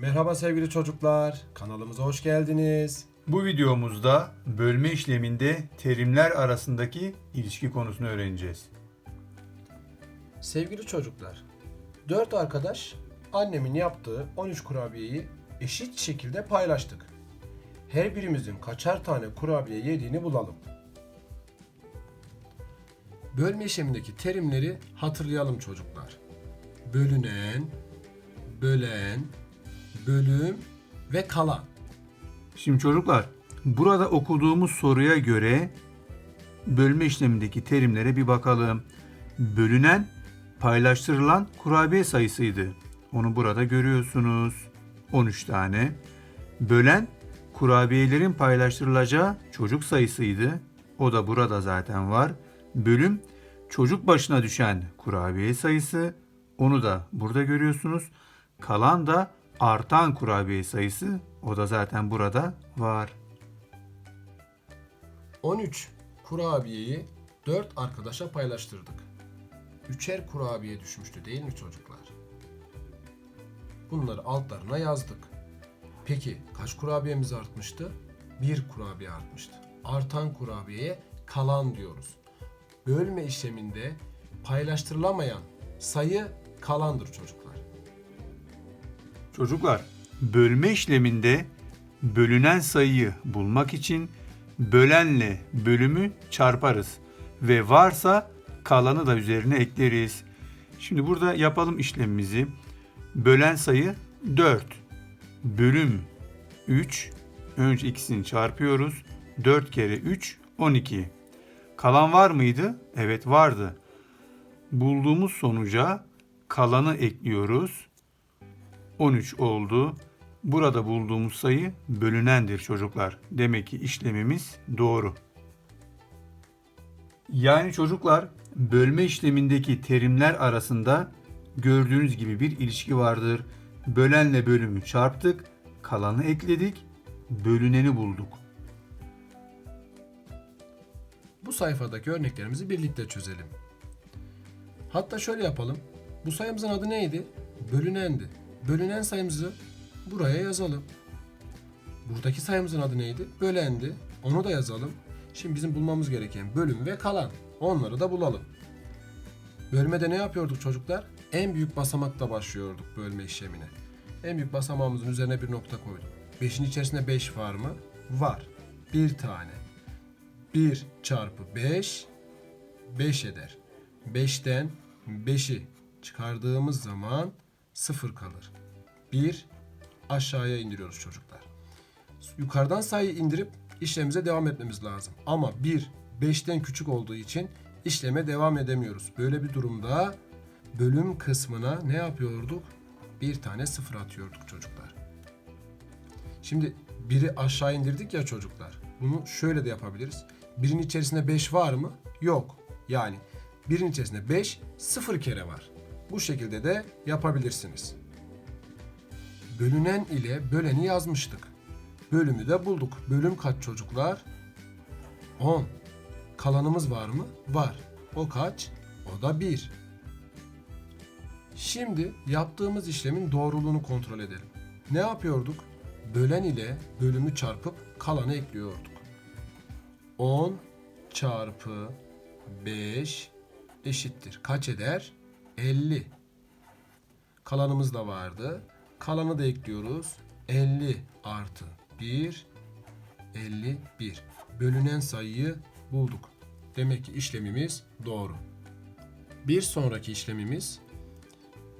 Merhaba sevgili çocuklar. Kanalımıza hoş geldiniz. Bu videomuzda bölme işleminde terimler arasındaki ilişki konusunu öğreneceğiz. Sevgili çocuklar. 4 arkadaş annemin yaptığı 13 kurabiyeyi eşit şekilde paylaştık. Her birimizin kaçar tane kurabiye yediğini bulalım. Bölme işlemindeki terimleri hatırlayalım çocuklar. Bölünen, bölen, bölüm ve kalan. Şimdi çocuklar, burada okuduğumuz soruya göre bölme işlemindeki terimlere bir bakalım. Bölünen paylaştırılan kurabiye sayısıydı. Onu burada görüyorsunuz. 13 tane. Bölen kurabiyelerin paylaştırılacağı çocuk sayısıydı. O da burada zaten var. Bölüm çocuk başına düşen kurabiye sayısı. Onu da burada görüyorsunuz. Kalan da artan kurabiye sayısı. O da zaten burada var. 13 kurabiyeyi 4 arkadaşa paylaştırdık. Üçer kurabiye düşmüştü değil mi çocuklar? Bunları altlarına yazdık. Peki kaç kurabiyemiz artmıştı? Bir kurabiye artmıştı. Artan kurabiyeye kalan diyoruz. Bölme işleminde paylaştırılamayan sayı kalandır çocuklar. Çocuklar, bölme işleminde bölünen sayıyı bulmak için bölenle bölümü çarparız ve varsa kalanı da üzerine ekleriz. Şimdi burada yapalım işlemimizi. Bölen sayı 4. Bölüm 3. Önce ikisini çarpıyoruz. 4 kere 3 12. Kalan var mıydı? Evet vardı. Bulduğumuz sonuca kalanı ekliyoruz. 13 oldu. Burada bulduğumuz sayı bölünendir çocuklar. Demek ki işlemimiz doğru. Yani çocuklar bölme işlemindeki terimler arasında gördüğünüz gibi bir ilişki vardır. Bölenle bölümü çarptık, kalanı ekledik, bölüneni bulduk. Bu sayfadaki örneklerimizi birlikte çözelim. Hatta şöyle yapalım. Bu sayımızın adı neydi? Bölünendi. Bölünen sayımızı buraya yazalım. Buradaki sayımızın adı neydi? Bölendi. Onu da yazalım. Şimdi bizim bulmamız gereken bölüm ve kalan. Onları da bulalım. Bölmede ne yapıyorduk çocuklar? En büyük basamakla başlıyorduk bölme işlemine. En büyük basamağımızın üzerine bir nokta koyduk. 5'in içerisinde 5 var mı? Var. Bir tane. 1 çarpı 5 5 eder. 5'ten 5'i çıkardığımız zaman 0 kalır. 1 aşağıya indiriyoruz çocuklar. Yukarıdan sayıyı indirip işlemimize devam etmemiz lazım. Ama 1 5'ten küçük olduğu için işleme devam edemiyoruz. Böyle bir durumda bölüm kısmına ne yapıyorduk? Bir tane sıfır atıyorduk çocuklar. Şimdi biri aşağı indirdik ya çocuklar. Bunu şöyle de yapabiliriz. Birin içerisinde 5 var mı? Yok. Yani birin içerisinde 5 sıfır kere var. Bu şekilde de yapabilirsiniz. Bölünen ile böleni yazmıştık. Bölümü de bulduk. Bölüm kaç çocuklar? 10. Kalanımız var mı? Var. O kaç? O da 1. Şimdi yaptığımız işlemin doğruluğunu kontrol edelim. Ne yapıyorduk? Bölen ile bölümü çarpıp kalanı ekliyorduk. 10 çarpı 5 eşittir. Kaç eder? 50. Kalanımız da vardı. Kalanı da ekliyoruz. 50 artı 1 51. Bölünen sayıyı bulduk. Demek ki işlemimiz doğru. Bir sonraki işlemimiz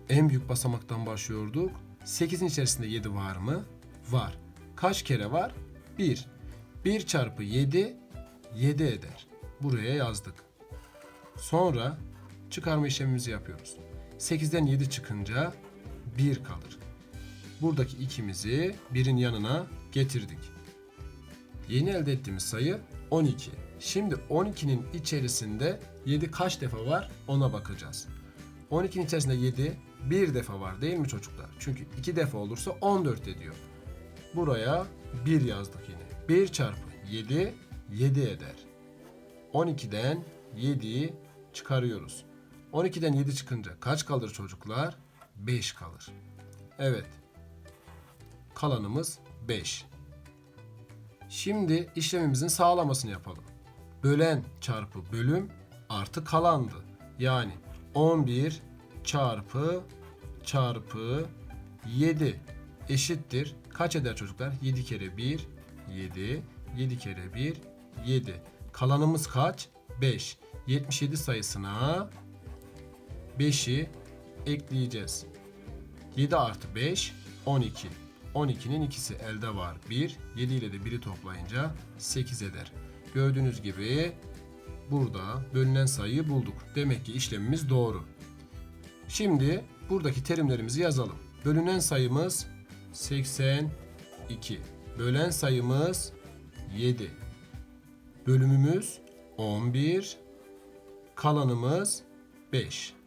en büyük basamaktan başlıyorduk. 8'in içerisinde 7 var mı? Var. Kaç kere var? 1. 1 çarpı 7 7 eder. Buraya yazdık. Sonra çıkarma işlemimizi yapıyoruz. 8'den 7 çıkınca 1 kalır. Buradaki ikimizi birin yanına getirdik. Yeni elde ettiğimiz sayı 12. Şimdi 12'nin içerisinde 7 kaç defa var ona bakacağız. 12'nin içerisinde 7 bir defa var değil mi çocuklar? Çünkü 2 defa olursa 14 ediyor. Buraya 1 yazdık yine. 1 çarpı 7 7 eder. 12'den 7'yi çıkarıyoruz. 12'den 7 çıkınca kaç kalır çocuklar? 5 kalır. Evet. Kalanımız 5. Şimdi işlemimizin sağlamasını yapalım. Bölen çarpı bölüm artı kalandı. Yani 11 çarpı çarpı 7 eşittir. Kaç eder çocuklar? 7 kere 1 7 7 kere 1 7. Kalanımız kaç? 5. 77 sayısına 5'i ekleyeceğiz. 7 artı 5 12. 12'nin ikisi elde var 1. 7 ile de 1'i toplayınca 8 eder. Gördüğünüz gibi burada bölünen sayıyı bulduk. Demek ki işlemimiz doğru. Şimdi buradaki terimlerimizi yazalım. Bölünen sayımız 82. Bölen sayımız 7. Bölümümüz 11. Kalanımız 5.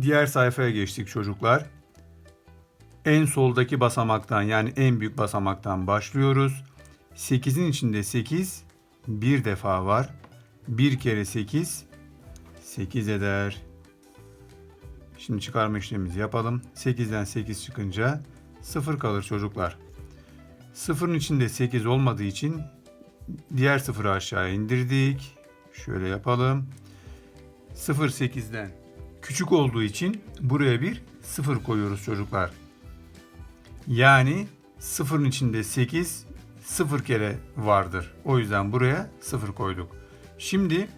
Diğer sayfaya geçtik çocuklar. En soldaki basamaktan yani en büyük basamaktan başlıyoruz. 8'in içinde 8 bir defa var. 1 kere 8 8 eder. Şimdi çıkarma işlemimizi yapalım. 8'den 8 çıkınca 0 kalır çocuklar. 0'ın içinde 8 olmadığı için diğer sıfırı aşağıya indirdik. Şöyle yapalım. 0 8'den küçük olduğu için buraya bir 0 koyuyoruz çocuklar. Yani sıfırın içinde 8 sıfır kere vardır. O yüzden buraya 0 koyduk. Şimdi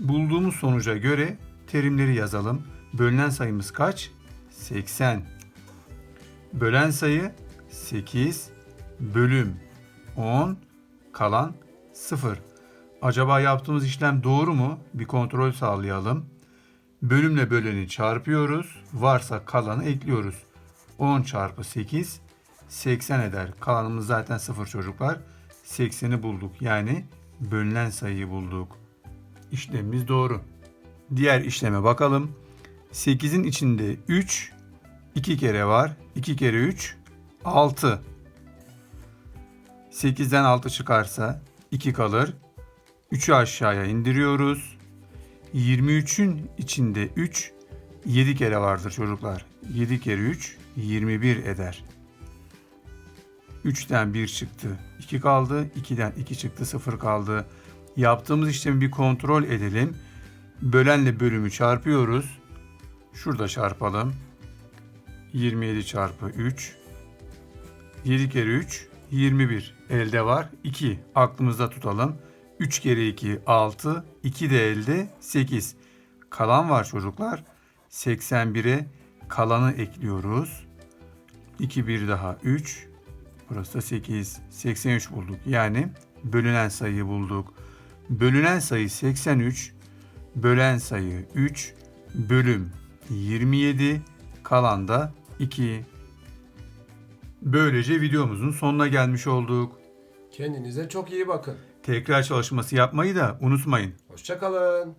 bulduğumuz sonuca göre terimleri yazalım. Bölünen sayımız kaç? 80. Bölen sayı 8 bölüm 10 kalan 0. Acaba yaptığımız işlem doğru mu? Bir kontrol sağlayalım. Bölümle böleni çarpıyoruz. Varsa kalanı ekliyoruz. 10 çarpı 8 80 eder. Kalanımız zaten 0 çocuklar. 80'i bulduk. Yani bölünen sayıyı bulduk. İşlemimiz doğru. Diğer işleme bakalım. 8'in içinde 3 2 kere var. 2 kere 3 6. 8'den 6 çıkarsa 2 kalır. 3'ü aşağıya indiriyoruz. 23'ün içinde 3 7 kere vardır çocuklar. 7 kere 3 21 eder. 3'ten 1 çıktı. 2 kaldı. 2'den 2 çıktı. 0 kaldı. Yaptığımız işlemi bir kontrol edelim. Bölenle bölümü çarpıyoruz. Şurada çarpalım. 27 çarpı 3. 7 kere 3 21. Elde var. 2. Aklımızda tutalım. 3 kere 2 6. 2 de elde 8. Kalan var çocuklar. 81'e kalanı ekliyoruz. 2 bir daha 3. Burası da 8. 83 bulduk. Yani bölünen sayıyı bulduk. Bölünen sayı 83. Bölen sayı 3. Bölüm 27. Kalan da 2. Böylece videomuzun sonuna gelmiş olduk. Kendinize çok iyi bakın. Tekrar çalışması yapmayı da unutmayın. Hoşçakalın.